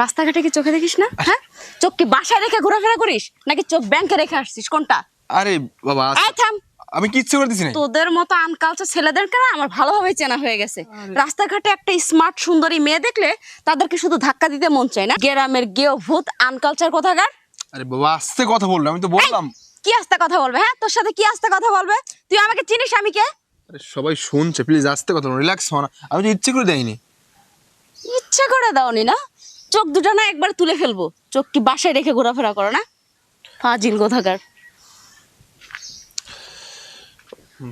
রাস্তাঘাটে কি চোখে দেখিস না? হ্যাঁ? চোখ কি বাসায় রেখে ঘোরাফেরা করিস? নাকি চোখ ব্যাংকে রেখে আসছিস? কোনটা? আরে বাবা আয় থাম। আমি কিচ্ছু করতেছি না তোদের মতো আনকালচার ছেলেদেরকে না আমার ভালোভাবে চেনা হয়ে গেছে। রাস্তাঘাটে একটা স্মার্ট সুন্দরী মেয়ে দেখলে তাদেরকে শুধু ধাক্কা দিতে মন চায় না। গ্রামের গেও ভূত আনকালচার কোথাকার? আরে বাবা আস্তে কথা বলল আমি তো বললাম। কি আস্তে কথা বলবে হ্যাঁ? তোর সাথে কি আস্তে কথা বলবে? তুই আমাকে চিনিস আমি কে? সবাই শুনছে প্লিজ আস্তে কথা বলো রিল্যাক্স হও না। আমি তো ইচ্ছে করে দেয়নি। ইচ্ছা করে দাওনি না? চোখ দুটো না একবার তুলে ফেলব। চোখ কি বাসায় রেখে ঘোরাফেরা করো না? ফাজিল কোথাকার।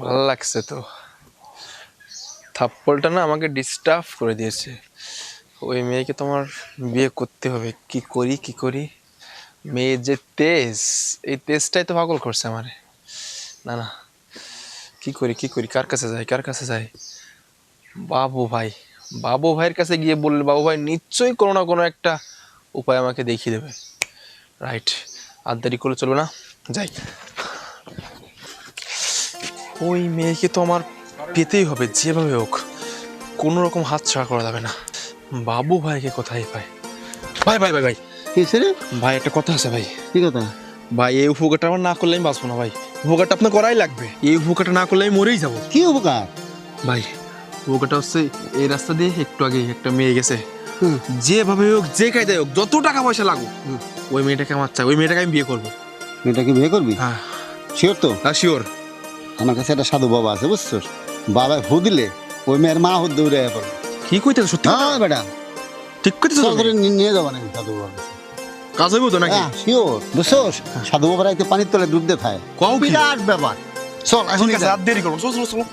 ভালো লাগছে তো। থাপ্পলটা না আমাকে ডিস্টার্ব করে দিয়েছে। ওই মেয়েকে তোমার বিয়ে করতে হবে। কি করি কি করি? মেয়ের যে তেজ এই তেজটাই তো পাগল করছে আমারে। না না। কি করি কি করি? কার কাছে যাই কার কাছে যাই? বাবু ভাই বাবু ভাইয়ের কাছে গিয়ে বললে বাবু ভাই নিশ্চয়ই কোনো না কোনো একটা উপায় আমাকে দেখিয়ে দেবে। রাইট আর দেরি করলে চলবে না। যাই। ওই মেয়েকে তো আমার পেতেই হবে যেভাবে হোক। কোনো রকম হাত ছাড়া করা যাবে না। বাবু ভাইকে কোথায় পাই ভাই ভাই ভাই ভাই। ভাই একটা কথা আছে ভাই। কি কথা? ভাই এই উপকারটা আমার না করলে আমি বাঁচবো না ভাই। উপকারটা আপনার করাই লাগবে। এই উপকারটা না করলে আমি মরেই যাব। কি উপকার? ভাই উপকারটা হচ্ছে এই রাস্তা দিয়ে একটু আগে একটা মেয়ে গেছে। হুম। যেভাবে হোক যে কায়দায় হোক যত টাকা পয়সা লাগুক ওই মেয়েটাকে আমার চাই। ওই মেয়েটাকে আমি বিয়ে করব। মেয়েটাকে বিয়ে করবি? হ্যাঁ। শিওর তো? হ্যাঁ শিওর আমার কাছে একটা সাধু বাবা আছে বুঝছ? বাবা হু দিলে ওই মেয়ের মা হুদ দৌড়ে পড়বে। কি কইতে সত্যি? হ্যাঁ বেটা। ঠিক নি- নিয়ে যাব নাকি সাধু কাছে? কাজ হইব তো নাকি? হ্যাঁ শিওর বুঝছোস? সাধু বাবার একটু পানির তলে ডুব দিয়ে খায় বিরাট ব্যাপার। চল এখন দেরি করো চল চলো চলো।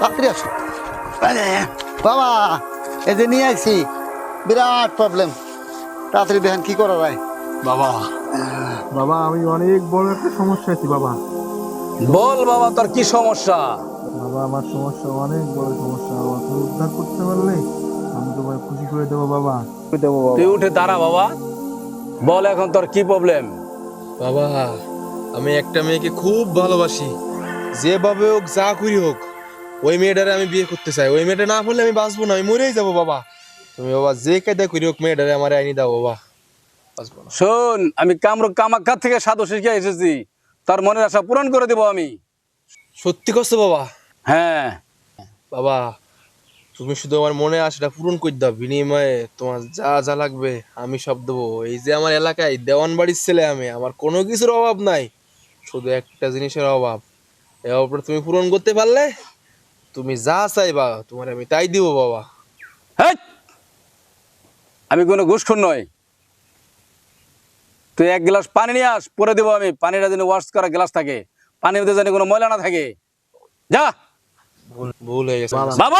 তাড়াতাড়ি আসো। বাবা এই যে নিয়ে আসছি বিরাট প্রবলেম তাড়াতাড়ি দেখেন কি করা যায়। বাবা বাবা আমি অনেক বড় একটা সমস্যা আছি বাবা। বল বাবা তোর কি সমস্যা? বাবা আমার সমস্যা অনেক বড় সমস্যা। বাবা তুমি উদ্ধার করতে পারলে আমি তোমায় খুশি করে দেবো বাবা। করে দেবো বাবা। তুই উঠে দাঁড়া বাবা। বল এখন তোর কি প্রবলেম বাবা আমি একটা মেয়েকে খুব ভালোবাসি। যেভাবে হোক যা করি হোক ওই মেয়েটারে আমি বিয়ে করতে চাই। ওই মেয়েটা না পড়লে আমি বাঁচবো না আমি মরেই যাব বাবা। তুমি বাবা যে কায়দা করি হোক মেয়েটারে আমার আইনি দাও বাবা। বাঁচবো না। শোন আমি কামরূপ কামাখ্যা থেকে সাধু শিখে এসেছি। তার মনের আশা পূরণ করে দেবো আমি। সত্যি কষ্ট বাবা? হ্যাঁ। বাবা তুমি শুধু আমার মনে আশাটা পূরণ করে দাও বিনিময়ে তোমার যা যা লাগবে আমি সব দেবো। এই যে আমার এলাকায় দেওয়ান বাড়ির ছেলে আমি আমার কোনো কিছুর অভাব নাই। শুধু একটা জিনিসের অভাব। এই অভাবটা তুমি পূরণ করতে পারলে? তুমি যা চাইবা তোমার আমি তাই দিব বাবা! আমি কোনো ঘুষখোর নই। তুই এক গ্লাস পানি নিয়ে আস পরে দেবো আমি। পানিটা যেন ওয়াশ করা গ্লাস থাকে। পানির মধ্যে যেন কোনো ময়লা না থাকে। যা! ভুল ভুল হয়ে গেছে। বাবু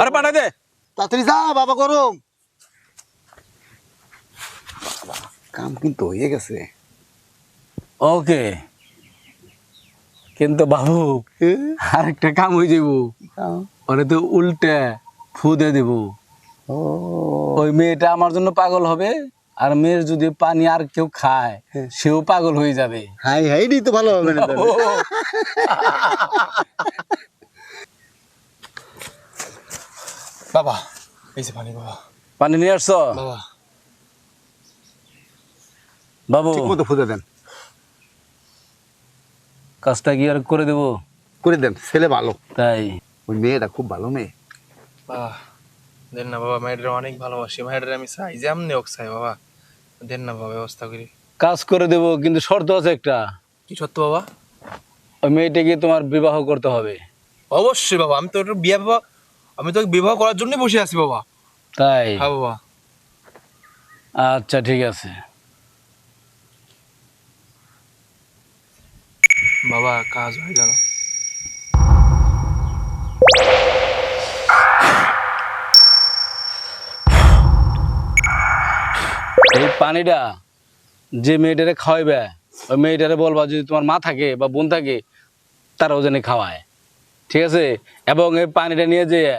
আরে পাঠাই দে। তাড়াতাড়ি যা বাবা গরম। কাম কিন্তু হয়ে গেছে। ওকে কিন্তু বাবু আরেকটা কাম হয়ে যাব ওরে তো উল্টে ফু দিয়ে দেব ওই মেয়েটা আমার জন্য পাগল হবে আর মেয়ের যদি পানি আর কেউ খায় সেও পাগল হয়ে যাবে। হাই হাই নি তো ভালো হবে না বাবা এই যে পানি বাবা। পানি নিয়ে আসছো? বাবা। বাবু। ঠিক মতো ফুটে দেন। কাজটা কি আর করে দেবো? করে দেন ছেলে ভালো। তাই। ওই মেয়েটা খুব ভালো মেয়ে। বাবা দেন না বাবা মেয়েটারে অনেক ভালোবাসি। মেয়েটারে আমি চাই যেমনি হোক চাই বাবা। দেন না বাবা ব্যবস্থা করি। কাজ করে দেবো কিন্তু শর্ত আছে একটা। কি সত্য বাবা? ওই মেয়েটাকে তোমার বিবাহ করতে হবে। অবশ্যই বাবা আমি তো ওটা বিয়ে বাবা আমি তো বিবাহ করার জন্যই বসে আছি বাবা। তাই? হ্যাঁ বাবা। আচ্ছা ঠিক আছে। বাবা কাজ হয়ে গেল। এই পানিটা যে মেয়েটারে খাওয়াইবে ওই মেয়েটারে বলবা যদি তোমার মা থাকে বা বোন থাকে তার ওজনে খাওয়ায়। ঠিক আছে? এবং এই পানিটা নিয়ে যেয়ে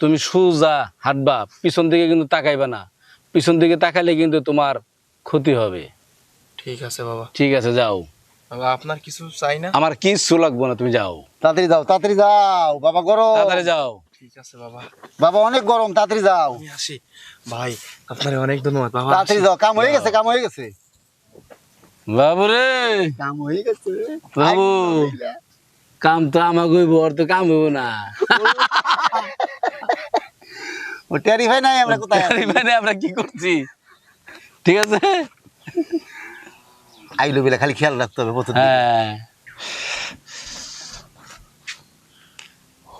তুমি সুজা হাঁটবা পিছন দিকে কিন্তু তাকাইবে না। পিছন দিকে তাকালে কিন্তু তোমার ক্ষতি হবে। ঠিক আছে বাবা। ঠিক আছে যাও। আপনার কিছু চাই না? আমার কিচ্ছু লাগবো না তুমি যাও। তাড়াতাড়ি যাও তাড়াতাড়ি যাও বাবা গরম। তাড়াতাড়ি যাও। ঠিক আছে বাবা। বাবা অনেক গরম তাড়াতাড়ি যাও। আমি আসি। ভাই আপনার অনেক ধন্যবাদ বাবা। তাড়াতাড়ি যাও কাম হয়ে গেছে কাম হয়ে গেছে। বাবু রে কাম হয়ে গেছে। বাবু কাম তো আমাকে হইব ওর তো কাম হইব না। ও টেরিফাই নাই আমরা কোথায় আছি? মানে আমরা কি করছি? ঠিক আছে? আইলো বেলা খালি খেয়াল রাখতে হবে প্রতিদিন হ্যাঁ।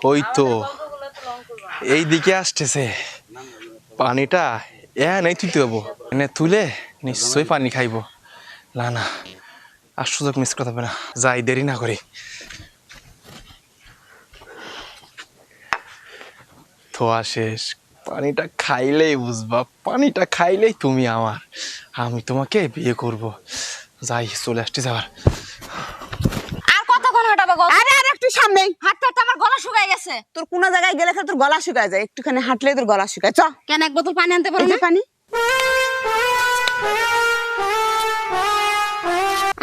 ওই তো। এই দিকে আসতেছে। পানিটা এ নাই তুলতে হব। এনে তুলে নিশ্চয়ই পানি খাইবো। না না আর সুযোগ মিস করতে হবে না। যাই দেরি না করি। থোয়া শেষ। পানিটা খাইলেই বুঝবা। পানিটা খাইলেই তুমি আমার। আমি তোমাকে বিয়ে করব। যাই চলে আসতে যাবার আর কতক্ষণ হাঁটাবে গো? আরে আর একটু সামনেই। হাঁটতে হাঁটতে আমার গলা শুকায় গেছে। তোর কোন জায়গায় গেলে তোর গলা শুকায় যায়। একটুখানি হাঁটলে তোর গলা শুকায়। চ। কেন এক বোতল পানি আনতে পারো না? পানি।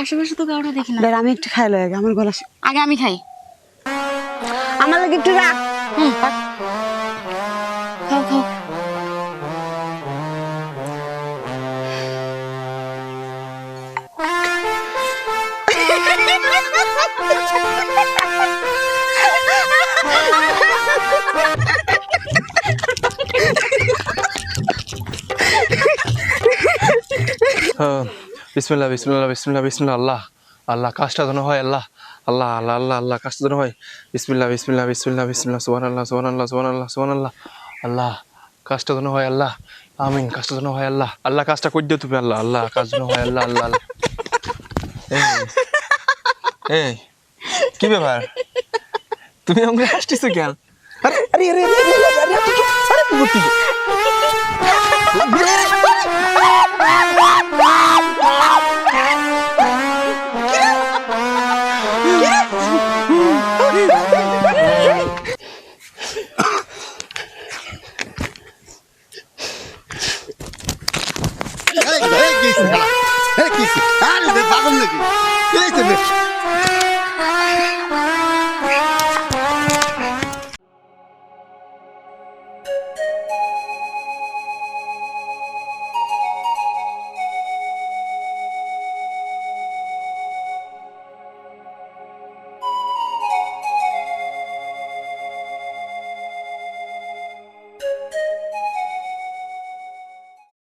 আশেপাশে তো কাউকে দেখি না। আমি একটু খাই লয় আগে আমার গলা আগে আমি খাই। আমার লাগে একটু রাখ। হুম খাও খাও। বিসমিল্লাহ বিসমিল্লাহ বিসমিল্লাহ বিসমিল্লাহ আল্লাহ আল্লাহ কাজটা যেন হয় আল্লাহ আল্লাহ আল্লাহ আল্লাহ আল্লাহ কাজটা যেন হয় বিসমিল্লাহ বিসমিল্লাহ বিসমিল্লাহ বিসমিল্লাহ সুবান আল্লাহ সুবান আল্লাহ সুবান আল্লাহ সুবান আল্লাহ আল্লাহ কাজটা যেন হয় আল্লাহ আমিন কাজটা যেন হয় আল্লাহ আল্লাহ কাজটা করে দিও তুমি আল্লাহ আল্লাহ কাজ যেন হয় আল্লাহ আল্লাহ আল্লাহ এই, কি ব্যাপার তুমি আমাকে হাসতেছো কেন আরে আরে আরে আরে আরে আরে আরে আরে কি কি আরে পাগল নাকি কি